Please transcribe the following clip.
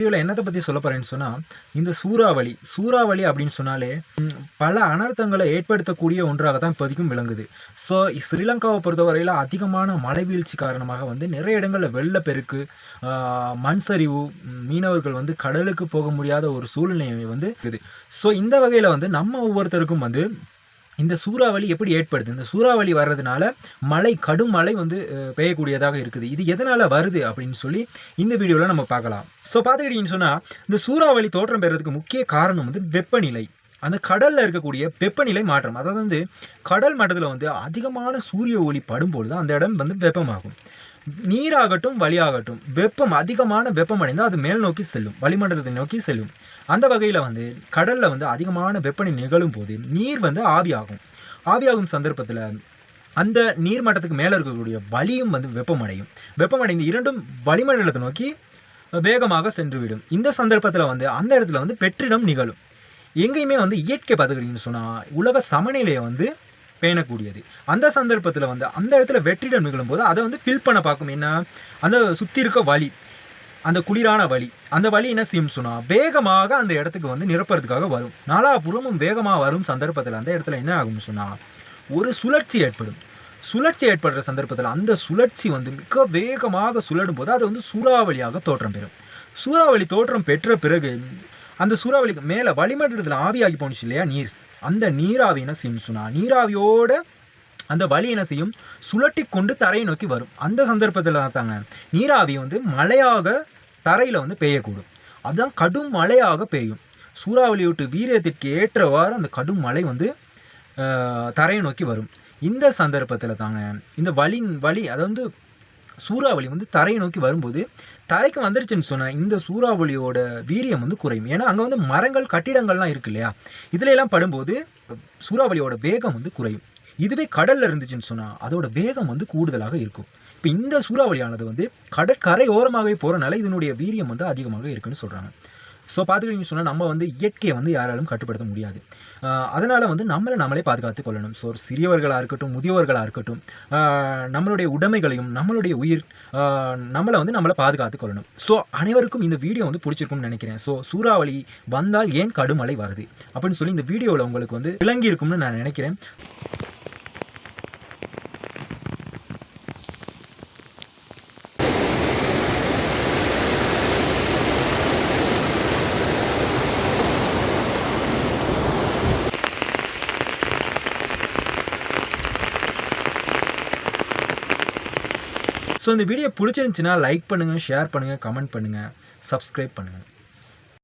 வீடியோவில் என்னத்தை பற்றி சொல்ல போகிறேன்னு சொன்னால் இந்த சூறாவளி சூறாவளி அப்படின்னு சொன்னாலே பல அனர்த்தங்களை ஏற்படுத்தக்கூடிய ஒன்றாக தான் இப்போதைக்கும் விளங்குது. ஸோ ஸ்ரீலங்காவை பொறுத்தவரையில் அதிகமான மழை வீழ்ச்சி காரணமாக வந்து நிறைய இடங்களில் வெள்ளப்பெருக்கு மண் சரிவு மீனவர்கள் வந்து கடலுக்கு போக முடியாத ஒரு சூழ்நிலை வந்து இருக்குது. ஸோ இந்த வகையில் வந்து நம்ம ஒவ்வொருத்தருக்கும் வந்து இந்த சூறாவளி எப்படி ஏற்படுது? இந்த சூறாவளி வர்றதுனால மழை கடும் மழை வந்து பெய்யக்கூடியதாக இருக்குது. இது எதனால் வருது அப்படின்னு சொல்லி இந்த வீடியோவில் நம்ம பார்க்கலாம். ஸோ பார்த்துக்கிட்டீங்கன்னு சொன்னால் இந்த சூறாவளி தோற்றம் பெறதுக்கு முக்கிய காரணம் வந்து வெப்பநிலை. அந்த கடலில் இருக்கக்கூடிய வெப்பநிலை மாற்றம். அதாவது வந்து கடல் மட்டத்தில் வந்து அதிகமான சூரிய ஒளி படும்பொழுது அந்த இடம் வந்து வெப்பமாகும். நீராகட்டும் வழியாகட்டும் வெப்பம் அதிகமான வெப்பம் அடைந்தால் அது மேல் நோக்கி செல்லும் வளிமண்டலத்தை நோக்கி செல்லும். அந்த வகையில் வந்து கடலில் வந்து அதிகமான வெப்பநிலை நிகழும் போது நீர் வந்து ஆவியாகும். ஆவியாகும் சந்தர்ப்பத்தில் அந்த நீர் மட்டத்துக்கு மேலே இருக்கக்கூடிய வலியும் வந்து வெப்பமடையும். வெப்பமடைந்து இரண்டும் வளிமண்டலத்தை நோக்கி வேகமாக சென்றுவிடும். இந்த சந்தர்ப்பத்தில் வந்து அந்த இடத்துல வந்து பெற்றிடம் நிகழும். எங்கேயுமே வந்து இயற்கை பதவின்னு சொன்னால் உலக சமநிலையை வந்து பேணக்கூடியது. அந்த சந்தர்ப்பத்தில் வந்து அந்த இடத்துல வெற்றிடம் நிகழும் போது அதை வந்து ஃபில் பண்ண பார்க்கும். என்ன? அந்த சுற்றி இருக்க வழி அந்த குளிரான வழி அந்த வழி என்ன செய்யும் சொன்னால் வேகமாக அந்த இடத்துக்கு வந்து நிரப்புறதுக்காக வரும். நாலாபுறமும் வேகமாக வரும் சந்தர்ப்பத்தில் அந்த இடத்துல என்ன ஆகும்னு சொன்னால் ஒரு சுழற்சி ஏற்படும். சுழற்சி ஏற்படுற சந்தர்ப்பத்தில் அந்த சுழற்சி வந்து மிக வேகமாக சுழடும் போது அது வந்து சூறாவளியாக தோற்றம் பெறும். சூறாவளி தோற்றம் பெற்ற பிறகு அந்த சூறாவளிக்கு மேலே வளிமண்டலத்தில் ஆவியாகி போணுச்சு இல்லையா? நீர். அந்த நீராவி என்ன செய்யும் சொன்னால் நீராவியோட அந்த வலி என்ன செய்யும்? சுழட்டி கொண்டு தரையை நோக்கி வரும். அந்த சந்தர்ப்பத்தில் தாங்க நீராவி வந்து மழையாக தரையில் வந்து பெய்யக்கூடும். அதுதான் கடும் மழையாக பெய்யும். சூறாவளி விட்டு வீரியத்திற்கு ஏற்றவாறு அந்த கடும் மழை வந்து தரையை நோக்கி வரும். இந்த சந்தர்ப்பத்தில் தாங்க இந்த வலி வலி அதாவது வந்து சூறாவளி வந்து தரையை நோக்கி வரும்போது தரைக்கு வந்துருச்சுன்னு சொன்னால் இந்த சூறாவளியோட வீரியம் வந்து குறையும். ஏன்னா அங்கே வந்து மரங்கள் கட்டிடங்கள்லாம் இருக்கு இல்லையா? இதுல எல்லாம் படும்போது சூறாவளியோட வேகம் வந்து குறையும். இதுவே கடலில் இருந்துச்சுன்னு சொன்னால் அதோட வேகம் வந்து கூடுதலாக இருக்கும். இப்போ இந்த சூறாவளியானது வந்து கடற்கரை ஓரமாகவே போகிறனால இதனுடைய வீரியம் வந்து அதிகமாக இருக்குன்னு சொல்கிறாங்க ஸோ பார்த்துக்கிட்டீங்கன்னு சொன்னால் நம்ம வந்து இயற்கையை வந்து யாராலும் கட்டுப்படுத்த முடியாது. அதனால் வந்து நம்மளை நம்மளே பாதுகாத்து கொள்ளணும். ஸோ சிறியவர்களாக இருக்கட்டும் முதியவர்களாக இருக்கட்டும் நம்மளுடைய உடைமைகளையும் நம்மளுடைய உயிர் நம்மளை வந்து நம்மளை பாதுகாத்து கொள்ளணும். ஸோ அனைவருக்கும் இந்த வீடியோ வந்து பிடிச்சிருக்கும்னு நினைக்கிறேன். ஸோ சூறாவளி வந்தால் ஏன் கடுமழை வருது? அப்படின்னு சொல்லி இந்த வீடியோவில் உங்களுக்கு வந்து விளங்கி இருக்கும்னு நான் நினைக்கிறேன். ஸோ இந்த வீடியோ பிடிச்சிருந்துச்சுன்னா லைக் பண்ணுங்கள் ஷேர் பண்ணுங்கள் கமெண்ட் பண்ணுங்கள் சப்ஸ்கிரைப் பண்ணுங்கள்